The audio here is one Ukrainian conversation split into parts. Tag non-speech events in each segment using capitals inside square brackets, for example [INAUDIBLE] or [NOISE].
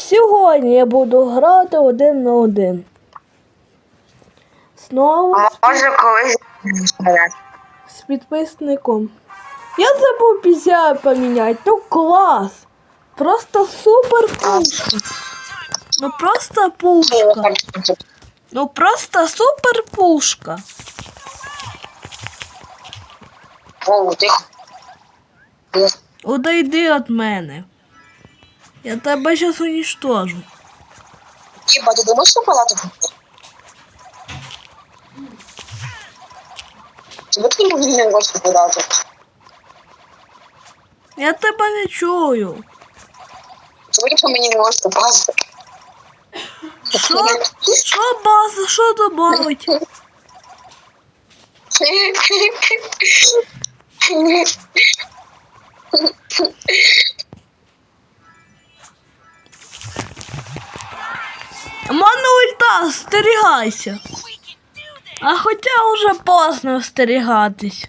Сьогодні я буду грати один на один. Знову Може колись з підписником. Я забув пізя поміняти. Ну клас! Просто супер пушка. Ну просто пушка. Ну просто супер пушка. Тихо. Одійди від мене. Я тебе зараз уничтожу. Єба, ти думаєш, що палату ти мені не хочеш подати? Я тебе не чую. Чому по мені не можеш попасти? Що? Що база? Що добавить? [LAUGHS] Мана ульта, остерігайся. А хоча вже поздно остерігатись.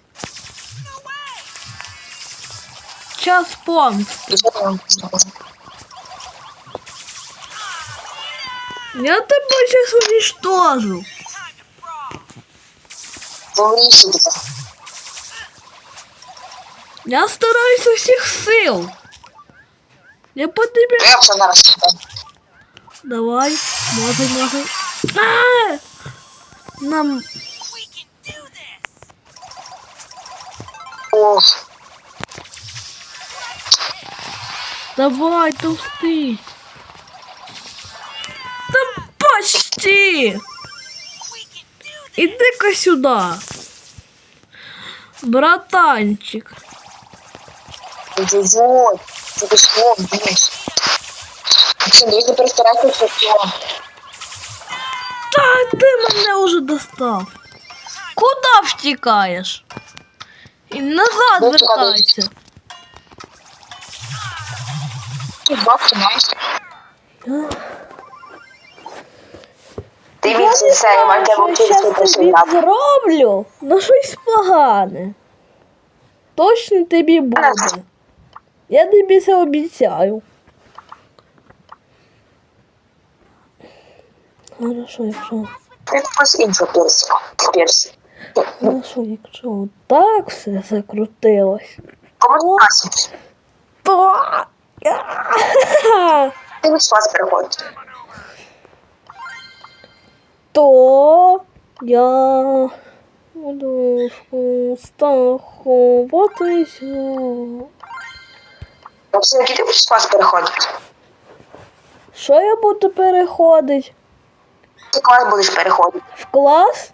Час помсти. Я тебе зараз уничтожу. Говори сюди. Я стараюсь у всіх сил. Я по тобі. Я все зараз. Давай, може, може. А! Нам давай, товстись. Там почти. Іди-ка сюди. Братанчик. вот. Ти пішло, блядь. Не перестарайся, все. Та ти мене вже достав. Куда втікаєш? І назад вертайся. Бабки маєш. Ти від це, я маю тебе що вчитися тобі присягати. зроблю, ну щось погане. Точно тобі буде. Я тобі це обіцяю. Хорошо, якщо. Якось іншу персі. Персі. Хорошо, якщо так все закрутилось. То. Ти від вас переходить. То я буду страховатися. Максим, який ти будеш вас переходити? Що я буду переходити? Ти клас будеш переходити. В клас?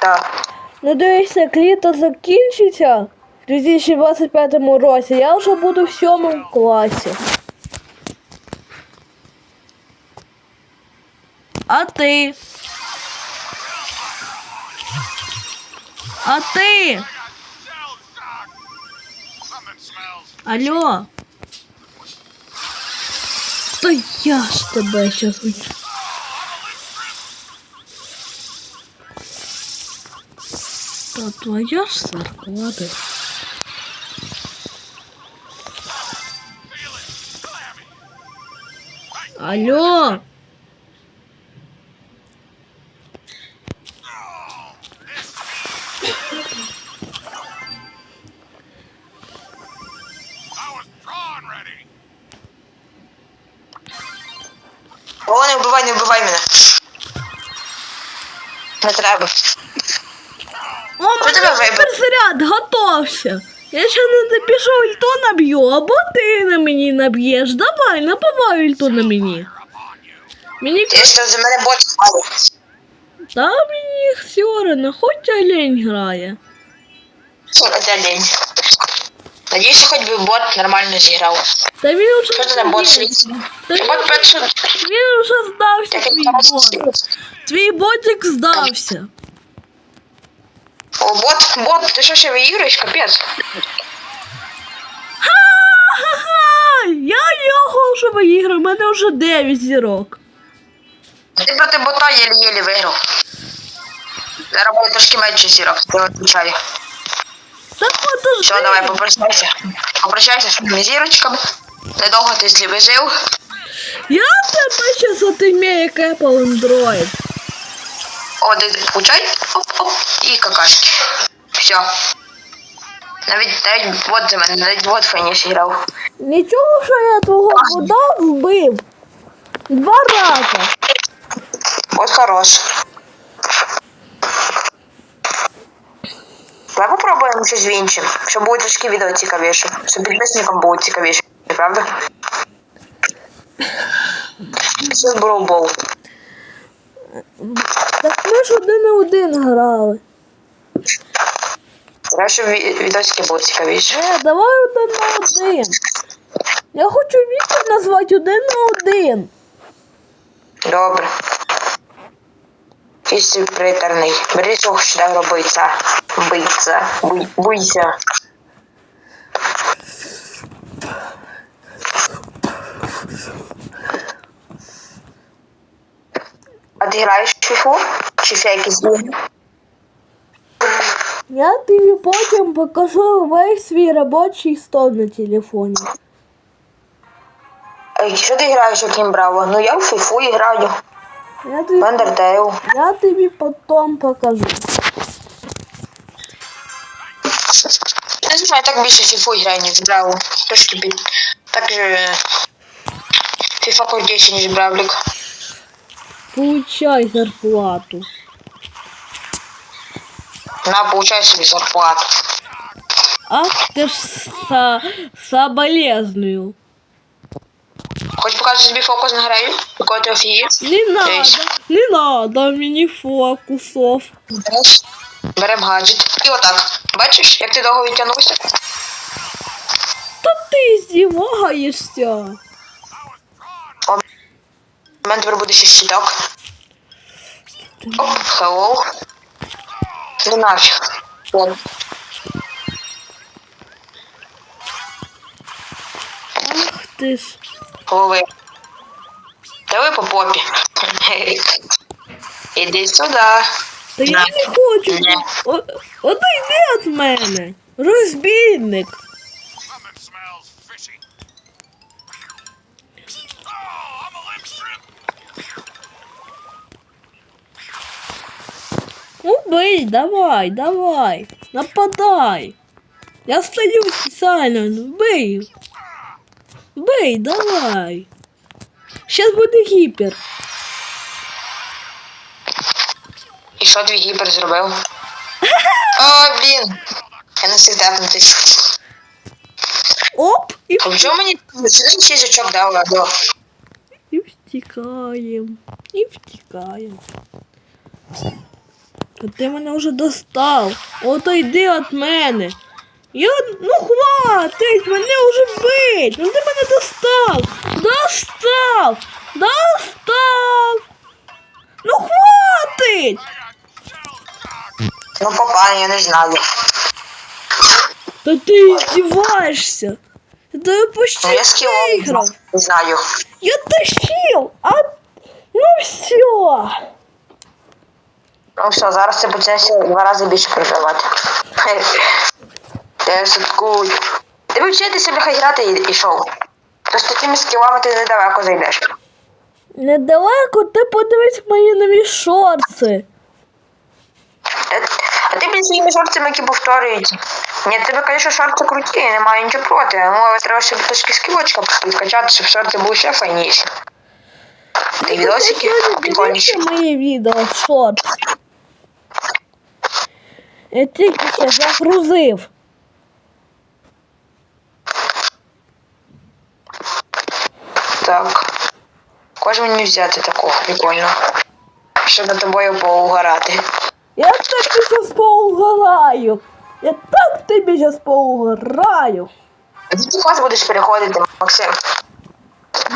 Так. Ну дивися, як літо закінчиться в 2025 році, я вже буду в сьомому класі. А ти? А ти? Алло? Та я ж тебе щас вичу. Та твоя ж зарплата. Алло! О, не вбивай, не вбивай мене. Не треба. Тебе вибив? суперзаряд, готовся. Я ще не допишу ульту наб'ю, або ти на мені наб'єш. Давай, набивай ульту на мені. Мені Я що за мене бот та мені все одно, хоч олень грає. Це день. Надіюсь, хоч би бот нормально зіграв. Та він уже Що ти бот. Та він, Бот перший. він уже здався, Як твій бот. Твій ботик здався. О, бот, бот, ти що ще виіграєш? Капець. Ха-ха! Я його вже виіграв, у мене вже 9 зірок. Ти проти бота єлі-єлі виграв. Зараз буде трошки менше сірок, я відвічаю. Так подожди. Все, давай, попрощайся. Попрощайся з своїми зірочками. Недовго ти сліпи жив. Я тебе сейчас отымею як Apple Android. О, де получай. Оп-оп. І какашки. Все. Навіть, навіть вот за мене, навіть вот файніше грав. Нічого, що я твого бода вбив. Два рази. От хорош. Давай попробуємо щось іншим, щоб було трошки відео цікавіше, щоб підписникам було цікавіше, правда? Це броубол. Так ми ж один на один грали. Треба, щоб відосики було цікавіше. Е, давай один на один. Я хочу віки назвати один на один. Добре. Ти притерний. Бери що сюди робиться. Бийся. Буй, буйся. А ти граєш в фіфу? Чи ще якісь ігри? Я тобі потім покажу весь свій робочий стол на телефоні. Ей, Що ти граєш, яким браво? Ну я в фіфу і граю. Я тобі, я тобі потім покажу. Не знаю, я так більше фіфу граю, ніж браво. Трошки бі... Так же... Фіфа крутіше, ніж бравлік. Получай зарплату. На, получай собі зарплату. Ах ти ж са... соболезную. Хоч покажу собі фокус на граю, якого ти офігів. Не надо, не надо мені фокусов. Береш, берем гаджет. І отак. Бачиш, як ти довго відтягнувся? Та ти здіваєшся. У мене тепер буде ще щиток. Оп, хеллоу. Ну нафіг. От. Ах ти ж. Голови. Давай по попі. Іди сюди. Та я не хочу. О- Отойди від мене. Розбійник. Убий, давай, давай. Нападай. Я стою спеціально. Бий. Бий, давай. Сейчас буде гіпер. І що твій гіпер зробив? Ой, блін. Я не встиг тепнутись. Оп, і, А в чому мені сюди ще зачок дав, Ладо? і втікаємо. І втікаємо. Та ти мене вже достав. Отойди від мене. Я, ну хватить, мене вже бить. Ну ти мене достав. Достав. Достав. Ну хватить. Ну, попа, я не знаю. Та ти здіваєшся. Та я почти Ну, я кілом не знаю. Я тащил, а ну все. Ну все, зараз це почнеться два рази більше проживати. Я шуткую. Ти вчитися нехай грати і, шоу. То з такими скілами ти недалеко зайдеш. Недалеко ти подивись мої нові шорти. Е, А ти блін своїми шорцями, які повторюються. Ні, тебе, звісно, шорти круті, я не маю нічого проти, але треба ще трошки скілочка підкачати, щоб шорти були ще файніші. Та й відосики. Дивіться мої відео шорт. Я тільки загрузив. Так. Кожен мені взяти такого прикольного. Щоб над тобою поугарати. Я так тобі зараз поугораю. Я так тобі зараз поугораю. А ти клас будеш переходити, Максим.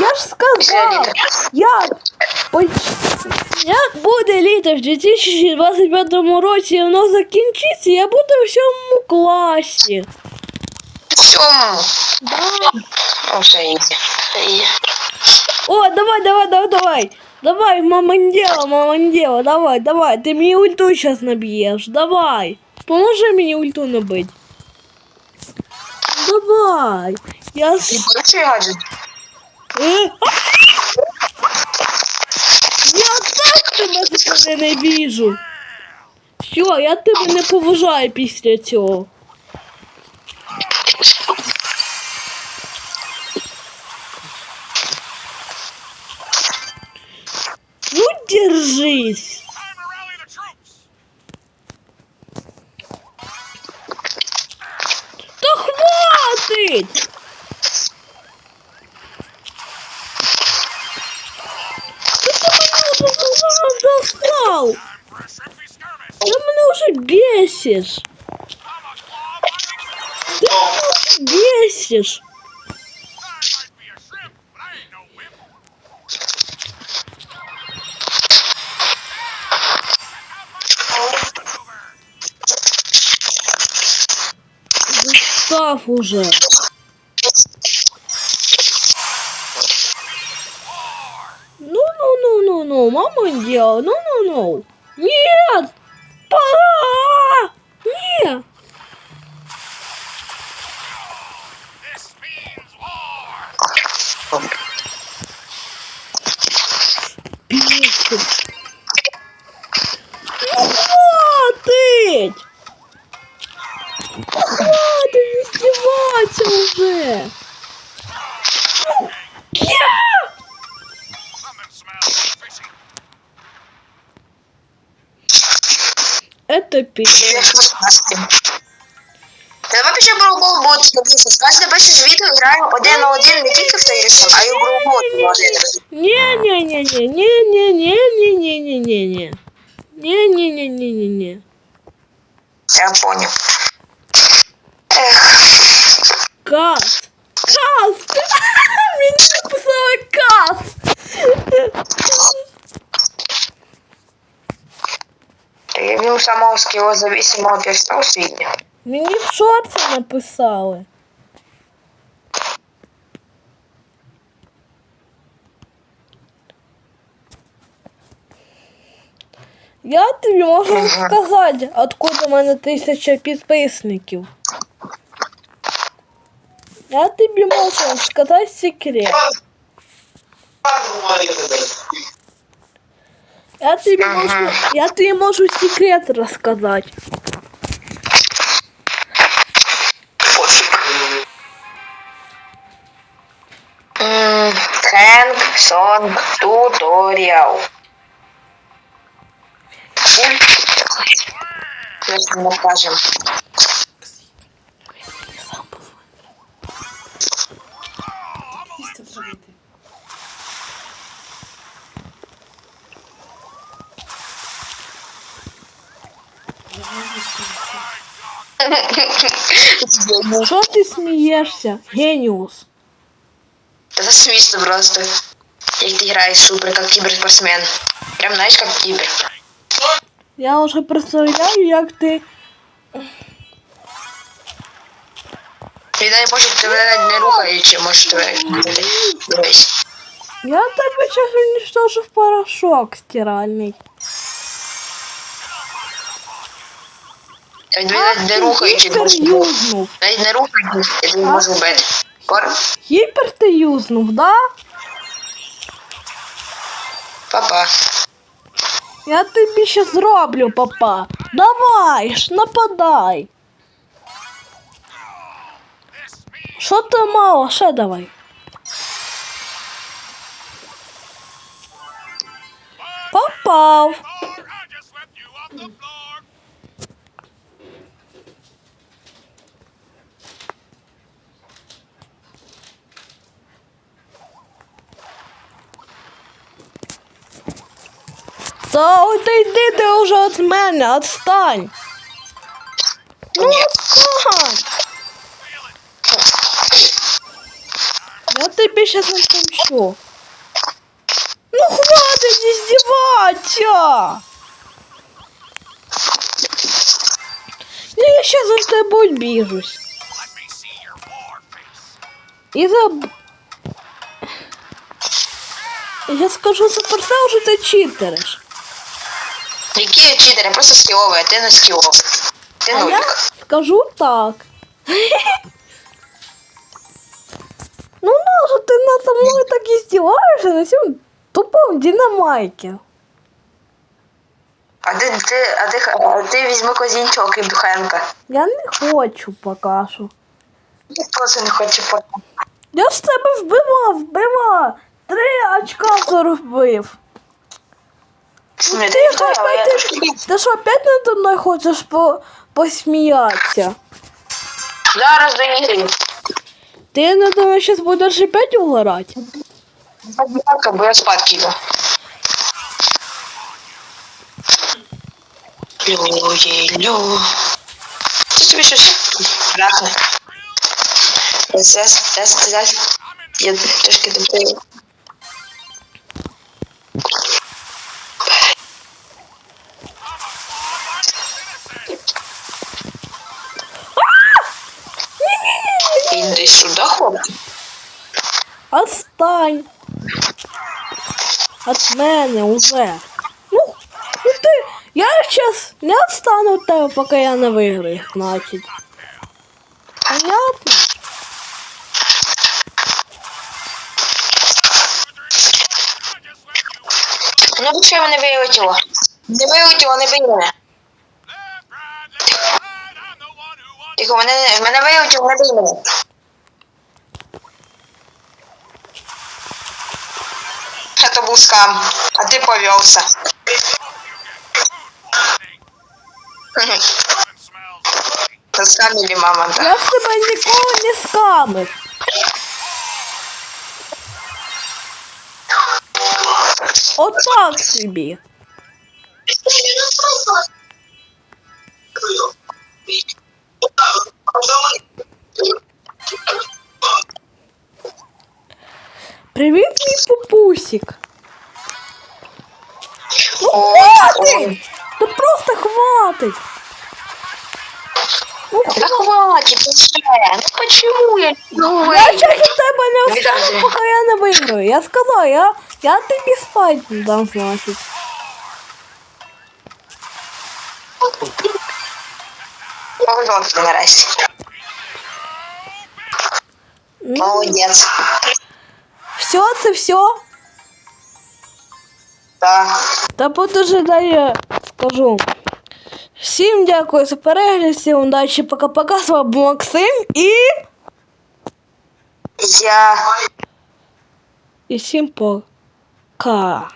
Я ж сказав, літа. як, поч- як буде літо в 2025 році, і воно закінчиться, я буду в сьомому класі. Сьому. Да. Ну, все йде. Йде. О, давай, давай, давай, давай. Давай, мамандела, мамандела, давай, давай. Ты мне ульту сейчас набьешь. Давай. Поможи мне ульту набить. Давай. Я... Ти с- получив гаджет? Ненавижу. Все, я тебе не поважаю після цього. Вау! Ты меня уже бесишь! Ты меня уже бесишь! Достав уже! No, mama, dear. No, no, no. Yes! Bye! Та давай пішли броубол бути дивіться. З кожним пише звіту граємо один на один не тільки в той режим, а й у броубол один раз. Не-не-не-не-не-не-не-не-не-не. Не-не-не-не-не-не. Я поняв. Ех, Кас. Кас. Мені написали кас. я він самого скілозависимого перста у світі. Мені в шорці написали. Я тобі можу сказати, откуда в мене тисяча підписників. Я тобі можу сказати секрет. Я тобі можу, я тобі можу секрет розказати. Song Туториал. Сейчас мы покажем. Что ты смеешься, гениус? Это смешно просто. Як ты играешь супер, как киберспортсмен. Прям знаешь, как кибер. Я вже представляю, як ти. Він не може тебе навіть не рухаючи, може тебе. Дивись. Я тебе зараз уничтожу в порошок стиральний. Він навіть не рухаючи, може юзнув. навіть не рухаючи, я не можу вбити. Пор, Гіпер ти юзнув, да? Папа. Я тобі ще зроблю, папа. Давай ж, нападай. Що ти мало? Ще давай. Попав. Та ой, та йди ти вже від мене, відстань. Ну, відстань. Я тобі зараз не помщу. Ну, хватить издеваться! Я сейчас за тобой бежусь. И за... Я скажу, за что ты читеришь. Які я просто скіловий, а ти не скіловий. Ти А я скажу так. Ну, что ты надо мной так издеваешься на всем тупом динамайке. А ти, ти, а ти, а ти візьми козінчок і духенка. Я не хочу поки що. Я теж не хочу потім. Я ж тебе вбивав, вбивав. Три очка заробив. Ти, але я опять більше. ти що, опять надо мною хочеш по, посміятися? Зараз доігрію. Ти надо мною зараз будеш опять угорати? Так, бо я спадки йду. Лю-лю. Це тобі щось рахне. Зараз, зараз, зараз. Я трошки добрий. Отстань. От мене уже. Ну, ну ти, я зараз не отстану від тебе, поки я не виграю, значить. Понятно? Ну, до чого мене вилетіло? Не вилетіло, не бий мене. Тихо, мене, мене вилетіло, не бий мене. Це був скам, а ти повівся. It smells. Це скам или мамонта. Я ж тебе ніколи не скамив. Отак собі. Привіт, мій пупусик. Ну хватить! Та просто хватить! Ну Да хватит уже. Ну почему я ну, Я зараз у тебе не Відразу. остану, поки я не виграю. Я сказав, я, я тобі спать не дам, значить. Повезло тобі нарешті. Ну, Молодець. все, це все. Так. Та подожидаю, я скажу. Всім дякую за перегляд, всім удачі, пока-пока. З вами був Максим і. Я І всім пока.